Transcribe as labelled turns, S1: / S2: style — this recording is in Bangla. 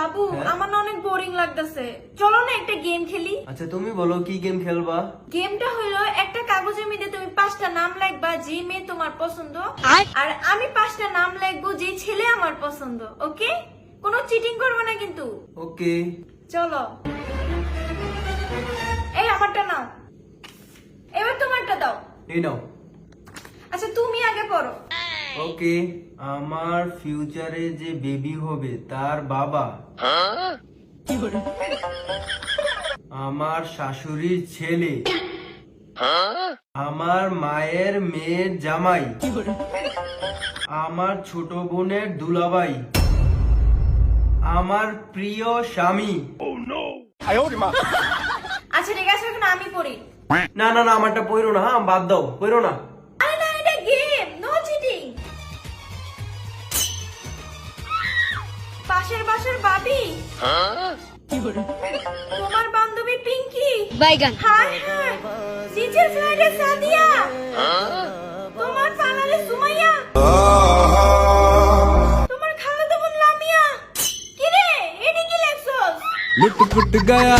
S1: বাবু
S2: হ্যাঁ?
S1: আমার না অনেক বোরিং লাগতেছে। চলো না একটা গেম খেলি।
S2: আচ্ছা তুমি বলো কি গেম খেলবা?
S1: গেমটা হলো একটা কাগজের মধ্যে তুমি পাঁচটা নাম লিখবা যে মেয়ে তোমার পছন্দ আর আমি পাঁচটা নাম লিখব যে ছেলে আমার পছন্দ ওকে? কোনো চিটিং করবে না কিন্তু।
S2: ওকে।
S1: চলো। এই আমারটা নাও। এবার তোমারটা দাও।
S2: এই নাও।
S1: আচ্ছা তুমি আগে পড়ো
S2: ওকে আমার ফিউচারে যে বেবি হবে তার বাবা। আমার শাশুড়ির ছেলে। আমার মায়ের মেয়ের জামাই। আমার ছোট বোনের দুলাভাই। আমার প্রিয় স্বামী।
S1: আচ্ছা ঠিক আছে এখন আমি পড়ি।
S2: না না না আমারটা পইরো না হ্যাঁ বাদ দাও
S1: আরে না। পাশের বাসার বাবি। তোমার বান্ধবী পিঙ্কি।
S3: বাইগান
S1: তোমার পালালে সুমাইয়া।
S4: লুট ফুট গয়া।